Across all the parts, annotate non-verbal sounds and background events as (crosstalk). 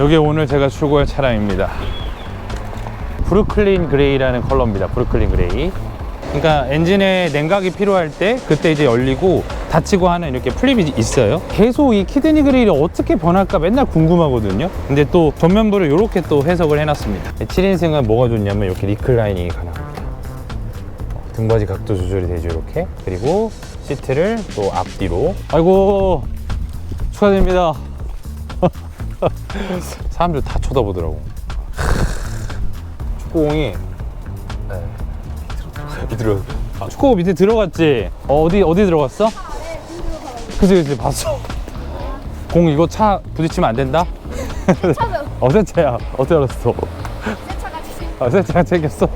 여기 오늘 제가 출고할 차량입니다. 브루클린 그레이라는 컬러입니다. 브루클린 그레이. 그러니까 엔진에 냉각이 필요할 때 그때 이제 열리고 닫히고 하는 이렇게 플립이 있어요. 계속 이 키드니 그레이를 어떻게 변할까 맨날 궁금하거든요. 근데 또 전면부를 이렇게 또 해석을 해놨습니다. 7인승은 뭐가 좋냐면 이렇게 리클라이닝이 가능합니다. 등받이 각도 조절이 되죠 이렇게. 그리고 시트를 또 앞뒤로. 아이고 축하드립니다. (laughs) 사람들 다 쳐다보더라고. 축구공이 네. 들어. 아, 축구공 밑에 들어갔지. 어, 어디 어디 들어갔어? 그지 그지 봤어. 공 이거 차 부딪히면 안 된다. 차도 어, 새 차야. 어떻게 알았어? 새 차가 지금 아, 새 차가 챙겼어.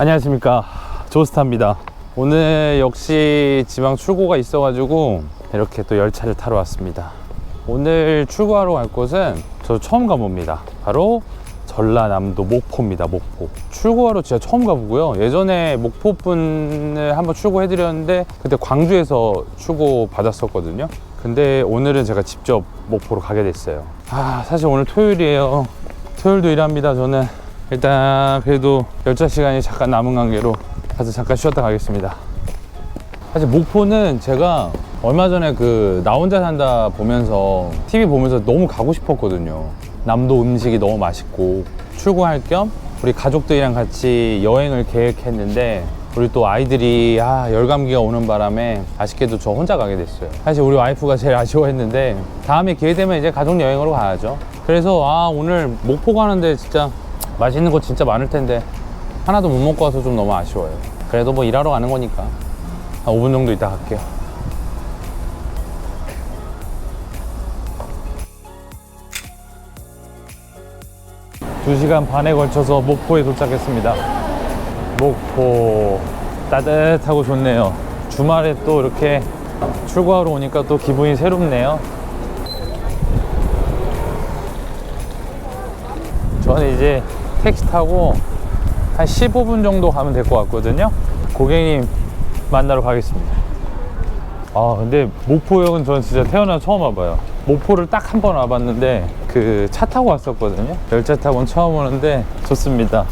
안녕하십니까. 조스타입니다. 오늘 역시 지방 출고가 있어 가지고 이렇게 또 열차를 타러 왔습니다. 오늘 출고하러 갈 곳은 저 처음 가봅니다. 바로 전라남도 목포입니다 목포. 출고하러 진짜 처음 가보고요. 예전에 목포 분을 한번 출고해 드렸는데 그때 광주에서 출고 받았었거든요. 근데 오늘은 제가 직접 목포로 가게 됐어요. 아 사실 오늘 토요일이에요. 토요일도 일합니다 저는 일단 그래도 열차 시간이 잠깐 남은 관계로 가서 잠깐 쉬었다 가겠습니다. 사실 목포는 제가 얼마 전에 그 나 혼자 산다 보면서 TV 보면서 너무 가고 싶었거든요. 남도 음식이 너무 맛있고 출고할 겸 우리 가족들이랑 같이 여행을 계획했는데 우리 또 아이들이 아, 열감기가 오는 바람에 아쉽게도 저 혼자 가게 됐어요. 사실 우리 와이프가 제일 아쉬워했는데 다음에 기회 되면 이제 가족 여행으로 가야죠. 그래서 아 오늘 목포 가는데 진짜 맛있는 곳 진짜 많을 텐데 하나도 못 먹고 와서 좀 너무 아쉬워요. 그래도 뭐 일하러 가는 거니까 한 5분 정도 있다 갈게요. 두시간 반에 걸쳐서 목포에 도착했습니다. 목포 따뜻하고 좋네요. 주말에 또 이렇게 출고하러 오니까 또 기분이 새롭네요. 저는 이제 택시 타고 한 15분 정도 가면 될 것 같거든요. 고객님 만나러 가겠습니다. 아, 근데 목포역은 저는 진짜 태어나서 처음 와봐요. 목포를 딱 한 번 와봤는데 그 차 타고 왔었거든요. 열차 타고는 처음 오는데 좋습니다.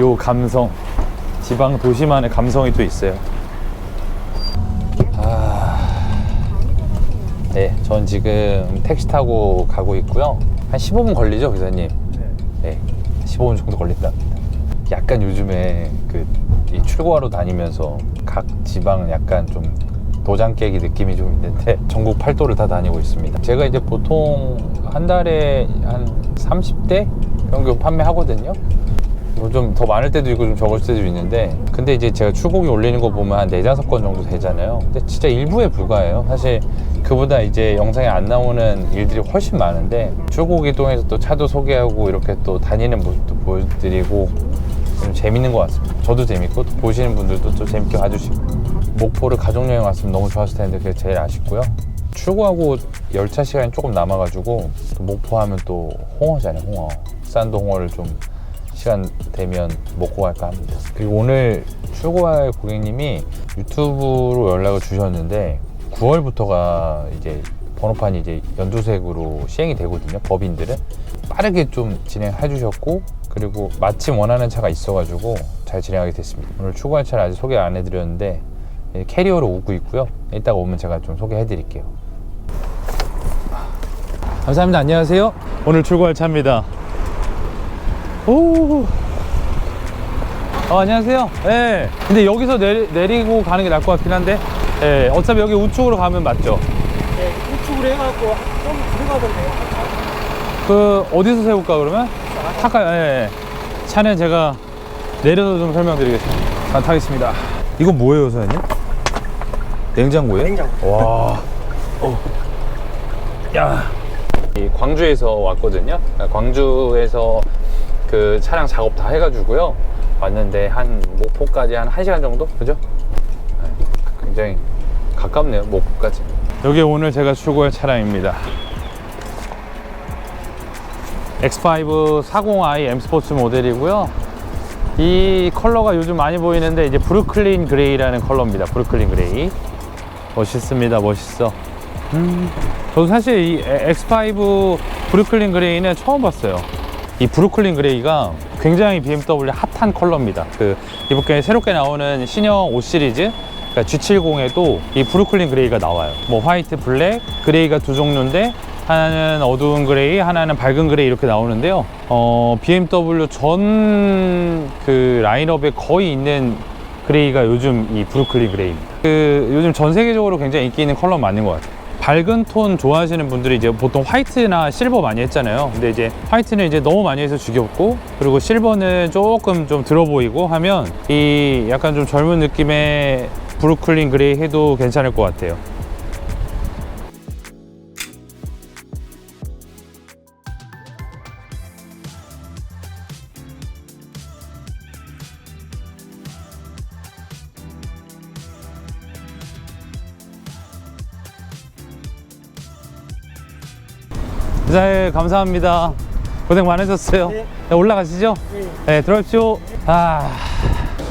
요 감성. 지방 도시만의 감성이 또 있어요. 아, 네, 전 지금 택시 타고 가고 있고요. 한 15분 걸리죠, 기사님? 네, 15분 정도 걸린답니다. 약간 요즘에 그이 출고하러 다니면서 각 지방은 약간 좀 도장 깨기 느낌이 좀 있는데 (laughs) 전국 팔도를 다 다니고 있습니다. 제가 이제 보통 한 달에 한 30대 평균 판매하거든요. 뭐 좀 더 많을 때도 있고 좀 적을 때도 있는데 근데 이제 제가 출고기 올리는 거 보면 한 4, 5건 정도 되잖아요. 근데 진짜 일부에 불과해요. 사실 그보다 이제 영상에 안 나오는 일들이 훨씬 많은데 출고기 통해서 또 차도 소개하고 이렇게 또 다니는 모습도 보여드리고 좀 재밌는 것 같습니다. 저도 재밌고 또 보시는 분들도 또 재밌게 봐주시고. 목포를 가족여행 왔으면 너무 좋았을 텐데 그게 제일 아쉽고요. 출고하고 열차 시간이 조금 남아가지고 또 목포 하면 또 홍어잖아요 홍어. 싼도 홍어를 좀 시간 되면 먹고 갈까 합니다. 그리고 오늘 출고할 고객님이 유튜브로 연락을 주셨는데 9월부터가 이제 번호판이 이제 연두색으로 시행이 되거든요. 법인들은 빠르게 좀 진행해 주셨고 그리고 마침 원하는 차가 있어가지고 잘 진행하게 됐습니다. 오늘 출고할 차를 아직 소개 안 해드렸는데 예, 캐리어로 오고 있고요. 이따가 오면 제가 좀 소개해 드릴게요. 감사합니다. 안녕하세요. 오늘 출고할 차입니다. 오. 어, 안녕하세요. 예. 근데 여기서 내리, 내리고 가는 게 나을 것 같긴 한데. 예. 어차피 여기 우측으로 가면 맞죠? 네, 우측으로 해갖고 좀 들어가던데요. 그, 어디서 세울까, 그러면? 탈까요? 예, 예. 차는 제가 내려서 좀 설명드리겠습니다. 아, 타겠습니다. 이건 뭐예요, 사장님? 냉장고예요? 냉장고. 와. 어. 야. 이 광주에서 왔거든요. 광주에서 그 차량 작업 다 해가지고요. 왔는데 한 목포까지 한 1시간 정도? 그죠? 네, 굉장히 가깝네요, 목포까지. 여기 오늘 제가 출고할 차량입니다. X5 40i M 스포츠 모델이고요. 이 컬러가 요즘 많이 보이는데 이제 브루클린 그레이라는 컬러입니다. 브루클린 그레이. 멋있습니다. 멋있어. 음, 저도 사실 이 X5 브루클린 그레이는 처음 봤어요. 이 브루클린 그레이가 굉장히 BMW 핫한 컬러입니다. 그 이번에 새롭게 나오는 신형 5 시리즈 그러니까 G70에도 이 브루클린 그레이가 나와요. 뭐 화이트, 블랙, 그레이가 두 종류인데 하나는 어두운 그레이, 하나는 밝은 그레이 이렇게 나오는데요. 어, BMW 전 그 라인업에 거의 있는 그레이가 요즘 이 브루클린 그레이입니다. 그 요즘 전 세계적으로 굉장히 인기 있는 컬러 맞는 것 같아요. 밝은 톤 좋아하시는 분들이 이제 보통 화이트나 실버 많이 했잖아요. 근데 이제 화이트는 이제 너무 많이 해서 지겹고 그리고 실버는 조금 좀 들어 보이고 하면 이 약간 좀 젊은 느낌의 브루클린 그레이 해도 괜찮을 것 같아요. 네, 감사합니다. 고생 많으셨어요. 네. 네, 올라가시죠. 네. 네, 들어오십시오. 아,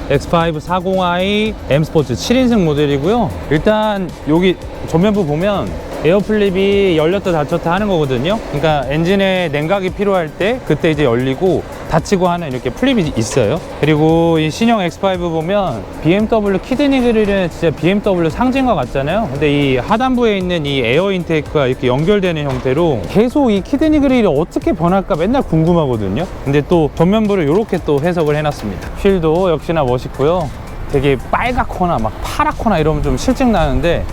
X5 40i M 스포츠 7인승 모델이고요. 일단 여기 전면부 보면 에어플립이 열렸다 닫혔다 하는 거거든요. 그러니까 엔진에 냉각이 필요할 때 그때 이제 열리고 닫히고 하는 이렇게 플립이 있어요. 그리고 이 신형 X5 보면 BMW 키드니 그릴은 진짜 BMW 상징과 같잖아요. 근데 이 하단부에 있는 이 에어 인테이크가 이렇게 연결되는 형태로 계속 이 키드니 그릴이 어떻게 변할까 맨날 궁금하거든요. 근데 또 전면부를 이렇게 또 해석을 해놨습니다. 휠도 역시나 멋있고요. 되게 빨갛거나 막 파랗거나 이러면 좀 실증 나는데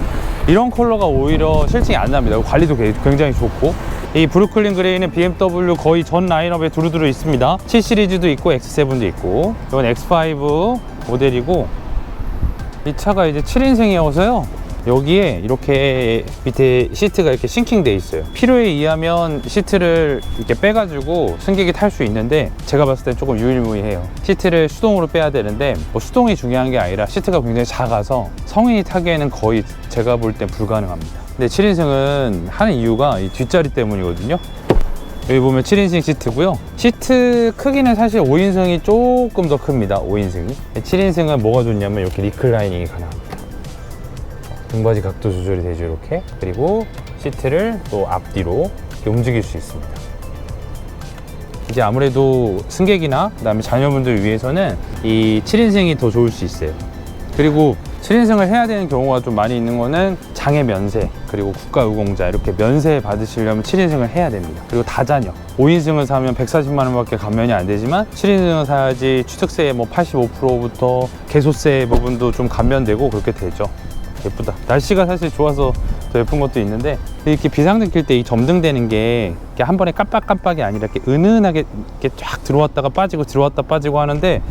이런 컬러가 오히려 실증이 안 납니다. 관리도 게- 굉장히 좋고 이 브루클린 그레이는 BMW 거의 전 라인업에 두루두루 있습니다. 7 시리즈도 있고 X7도 있고 이건 X5 모델이고 이 차가 이제 7인승이어서요. 여기에 이렇게 밑에 시트가 이렇게 싱킹 돼 있어요. 필요에 의하면 시트를 이렇게 빼가지고 승객이 탈 수 있는데 제가 봤을 땐 조금 유일무이해요. 시트를 수동으로 빼야 되는데 뭐 수동이 중요한 게 아니라 시트가 굉장히 작아서 성인이 타기에는 거의 제가 볼 땐 불가능합니다. 근데 7인승은 하는 이유가 이 뒷자리 때문이거든요. 여기 보면 7인승 시트고요. 시트 크기는 사실 5인승이 조금 더 큽니다. 5인승이. 7인승은 뭐가 좋냐면 이렇게 리클라이닝이 가능합니다. 등받이 각도 조절이 되죠, 이렇게. 그리고 시트를 또 앞뒤로 움직일 수 있습니다. 이제 아무래도 승객이나 그다음에 자녀분들 위해서는 이 7인승이 더 좋을 수 있어요. 그리고 7인승을 해야 되는 경우가 좀 많이 있는 거는 장애 면세 그리고 국가유공자 이렇게 면세 받으시려면 7인승을 해야 됩니다. 그리고 다자녀 5인승을 사면 140만 원밖에 감면이 안 되지만 7인승을 사야지 취득세 뭐 85%부터 개소세 부분도 좀 감면되고 그렇게 되죠. 예쁘다. 날씨가 사실 좋아서 더 예쁜 것도 있는데 이렇게 비상등 킬때이 점등되는 게 한 번에 깜빡깜빡이 아니라 이렇게 은은하게 이렇게 쫙 들어왔다가 빠지고 들어왔다 빠지고 하는데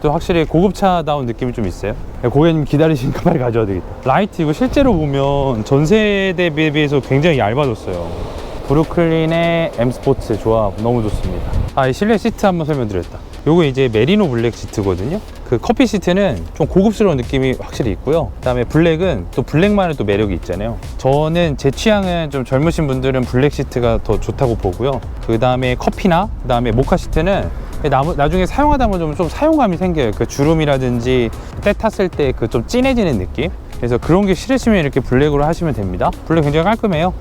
또 확실히 고급차다운 느낌이 좀 있어요. 고객님 기다리시니까 (laughs) 빨리 가져야 되겠다. 라이트 이거 실제로 보면 전 세대에 비해서 굉장히 얇아졌어요. 브루클린의 M 스포츠 조합 너무 좋습니다. 아, 이 실내 시트 한번 설명드렸다. 요거 이제 메리노 블랙 시트거든요. 그 커피 시트는 좀 고급스러운 느낌이 확실히 있고요. 그 다음에 블랙은 또 블랙만의 또 매력이 있잖아요. 저는 제 취향은 좀 젊으신 분들은 블랙 시트가 더 좋다고 보고요. 그 다음에 커피나 그 다음에 모카 시트는 나중에 사용하다 보면 좀, 좀 사용감이 생겨요. 그 주름이라든지 때 탔을 때 그 좀 진해지는 느낌. 그래서 그런 게 싫으시면 이렇게 블랙으로 하시면 됩니다. 블랙 굉장히 깔끔해요.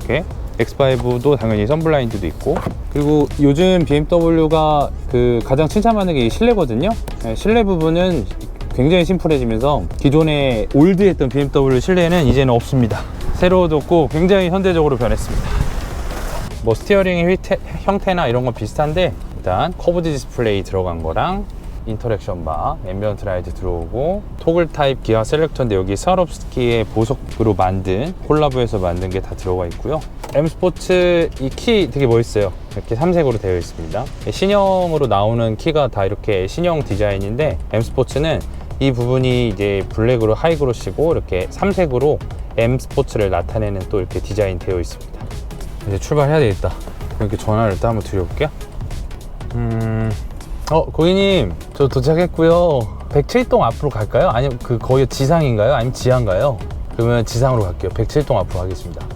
이렇게 X5도 당연히 선블라인드도 있고 그리고 요즘 BMW가 그 가장 칭찬받는 게이 실내거든요 네, 실내 부분은 굉장히 심플해지면서 기존에 올드했던 BMW 실내는 이제는 없습니다 새로워졌고 굉장히 현대적으로 변했습니다 뭐 스티어링의 형태나 이런 건 비슷한데 일단 커브드 디스플레이 들어간 거랑 인터랙션 바, 앰비언트 라이트 들어오고 토글 타입 기아 셀렉터인데 여기 스와롭스키의 보석으로 만든 콜라보해서 만든 게 다 들어가 있고요. M 스포츠 이 키 되게 멋있어요. 이렇게 삼색으로 되어 있습니다. 신형으로 나오는 키가 다 이렇게 신형 디자인인데 M 스포츠는 이 부분이 이제 블랙으로 하이그로 시고 이렇게 삼색으로 M 스포츠를 나타내는 또 이렇게 디자인 되어 있습니다. 이제 출발해야 되겠다. 이렇게 전화를 일단 한번 드려볼게요. 음... 어 고객님 저 도착했고요 107동 앞으로 갈까요? 아니면 그 거의 지상인가요? 아니면 지하인가요? 그러면 지상으로 갈게요 107동 앞으로 가겠습니다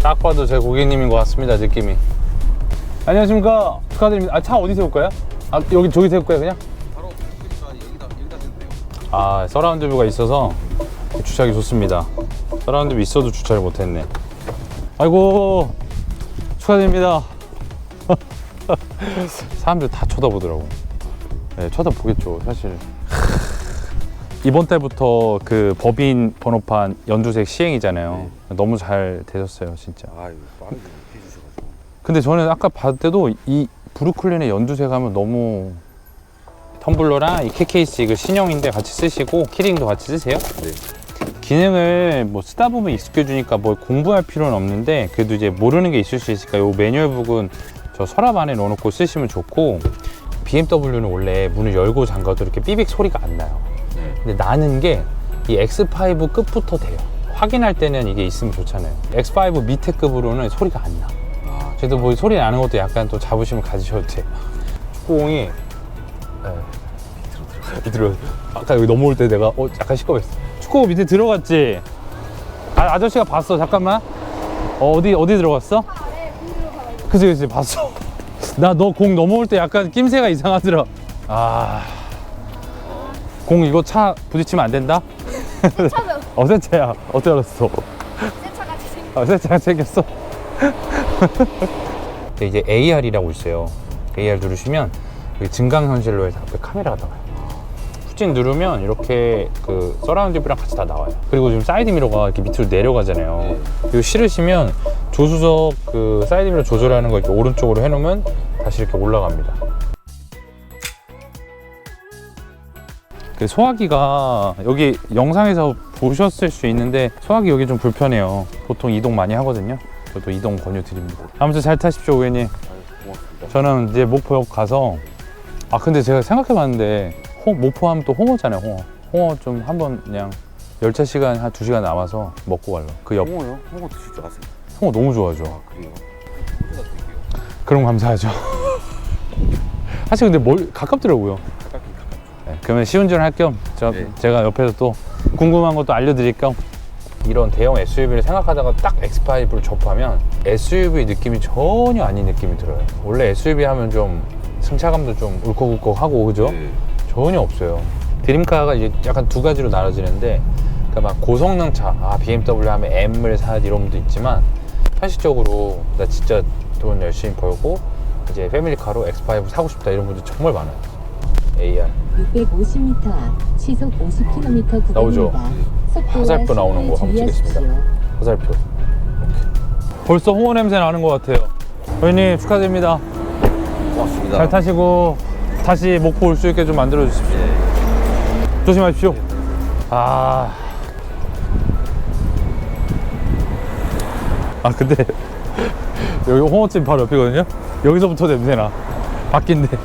딱 봐도 제 고객님인 것 같습니다 느낌이 안녕하십니까 축하드립니다 아 차 어디 세울까요? 아 여기 저기 세울까요 그냥? 바로 여기다 여기다 세요아 서라운드 뷰가 있어서 주차하기 좋습니다. 서라운드 뷰 있어도 주차를 못했네. 아이고 축하드립니다. (laughs) 사람들 다 쳐다보더라고. 네, 쳐다보겠죠 사실. 이번 달부터 그 법인 번호판 연두색 시행이잖아요. 너무 잘 되셨어요 진짜. 아유 빠르게 해주셔가지고. 근데 저는 아까 봤을 때도 이 브루클린의 연두색 하면 너무 텀블러랑 이 케이스 이거 신형인데 같이 쓰시고 키링도 같이 쓰세요. 네. 기능을 뭐 쓰다 보면 익숙해지니까 뭐 공부할 필요는 없는데 그래도 이제 모르는 게 있을 수 있으니까 요 매뉴얼 북은 저 서랍 안에 넣어놓고 쓰시면 좋고 BMW는 원래 문을 열고 잠가도 이렇게 삐빅 소리가 안 나요. 네. 근데 나는 게 이 X5 끝부터 돼요. 확인할 때는 이게 있으면 좋잖아요. X5 밑에 급으로는 소리가 안 나. 아 그래도 뭐 소리 나는 것도 약간 또 자부심을 가지셔도 돼요. 축구공이 네. 들어 아까 여기 넘어올 때 내가 어 약간 시끄럽했어. 축구공 밑에 들어갔지. 아 아저씨가 봤어. 잠깐만. 어, 어디 어디 들어갔어? 공으로 가가지고. 그치 그치 봤어. (laughs) 나 너 공 넘어올 때 약간 낌새가 이상하더라. 아. 공 이거 차 부딪히면 안 된다? (laughs) 어, 새 차야. 어떻게 알았어? 생긴. 아, 차가 생겼어. (laughs) 이제 AR이라고 있어요. AR 누르시면 여기 증강현실로 해서 앞에 카메라가 나와요. 후진 누르면 이렇게 그 서라운드 뷰랑 같이 다 나와요. 그리고 지금 사이드 미러가 이렇게 밑으로 내려가잖아요. 이거 실으시면 조수석 그 사이드 미러 조절하는 거 이렇게 오른쪽으로 해놓으면 다시 이렇게 올라갑니다. 그 소화기가 여기 영상에서 보셨을 수 있는데 소화기 여기 좀 불편해요. 보통 이동 많이 하거든요. 저도 이동 권유 드립니다. 아무튼 잘 타십시오, 고객님. 저는 이제 목포역 가서 아 근데 제가 생각해 봤는데 홍, 목포 하면 또 홍어잖아요, 홍어. 홍어 좀 한번 그냥 열차 시간 한 두 시간 남아서 먹고 갈러. 그옆 홍어요? 홍어 드실 줄 아세요? 홍어 너무 좋아하죠. 아 그래요? 그럼 감사하죠. (laughs) 사실 근데 뭘 가깝더라고요. 가깝긴 가깝죠. 네, 그러면 시운전 할겸 네. 제가 옆에서 또 궁금한 것도 알려드릴 겸 이런 대형 SUV를 생각하다가 딱 X5를 접하면 SUV 느낌이 전혀 아닌 느낌이 들어요. 원래 SUV 하면 좀 승차감도 좀 울컥울컥하고 그죠? 네. 전혀 없어요. 드림카가 이제 약간 두 가지로 나눠지는데, 그러니까 막 고성능 차, 아 BMW 하면 M을 사야 이런 분도 있지만 현실적으로 나 진짜 돈 열심히 벌고 이제 패밀리카로 X5 사고 싶다 이런 분들 정말 많아요. AR 650m 앞 시속 50km 나오죠? 구간입니다. 화살표 나오는 거 한번 찍겠습니다. 화살표. 이렇게. 벌써 홍어 냄새 나는 것 같아요. 고객님 축하드립니다. 고맙습니다. 잘 타시고 다시 목포 올 수 있게 좀 만들어 주십시오. 네. 조심하십시오. 아. 아, 근데 (laughs) 여기 홍어집 바로 옆이거든요? 여기서부터 냄새나. 바뀐데.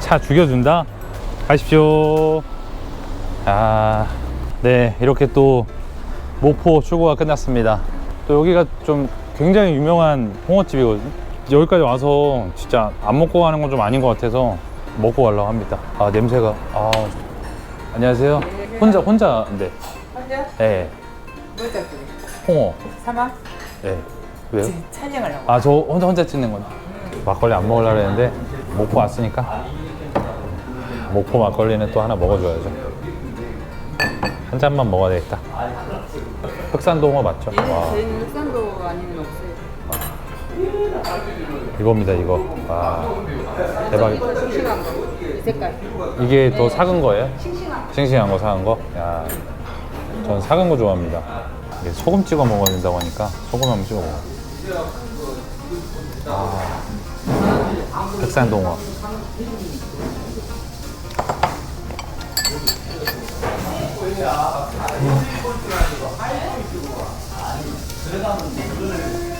차 죽여준다? 가십시오. 아, 네. 이렇게 또 목포 출고가 끝났습니다. 또 여기가 좀 굉장히 유명한 홍어집이거든요. 여기까지 와서 진짜 안 먹고 가는 건 좀 아닌 것 같아서 먹고 가려고 합니다. 아 냄새가 아 안녕하세요. 혼자 혼자인데. 혼자? 네. 뭐 잡지? 홍어. 사막? 네. 왜요? 지금 촬영하려고. 아 저 혼자 혼자 찍는 건. 막걸리 안 먹으려고 했는데 목포 왔으니까 목포 막걸리는 또 하나 먹어줘야죠. 한 잔만 먹어야 되겠다. 흑산도 홍어 맞죠? 와. 저희는 흑산도 아니면 없어요. 이겁니다 이거. 와 대박. 싱싱한 거. 이 색깔. 이게 더 작은 거예요? 싱싱한 거 사은 거? 야, 전 작은 거 좋아합니다. 이게 소금 찍어 먹어야 된다고 하니까 소금 한번 찍어 먹어. 아, 흑산동어.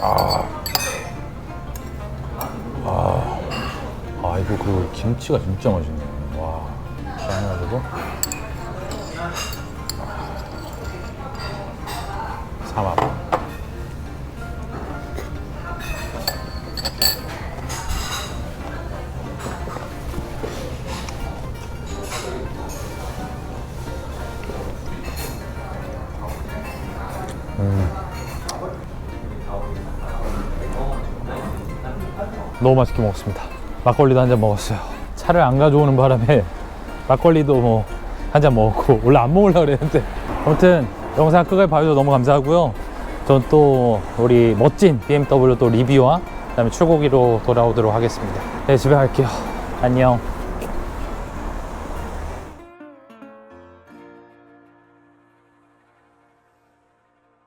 아. 아. 아이고 그 김치가 진짜 맛있네. 너무 맛있게 먹었습니다. 막걸리도 한 잔 먹었어요. 차를 안 가져오는 바람에 막걸리도 뭐 한 잔 먹었고 원래 안 먹으려고 그랬는데 아무튼 영상 끝까지 봐주셔서 너무 감사하고요. 전 또 우리 멋진 BMW 또 리뷰와 그다음에 출고기로 돌아오도록 하겠습니다. 네 집에 갈게요. 안녕.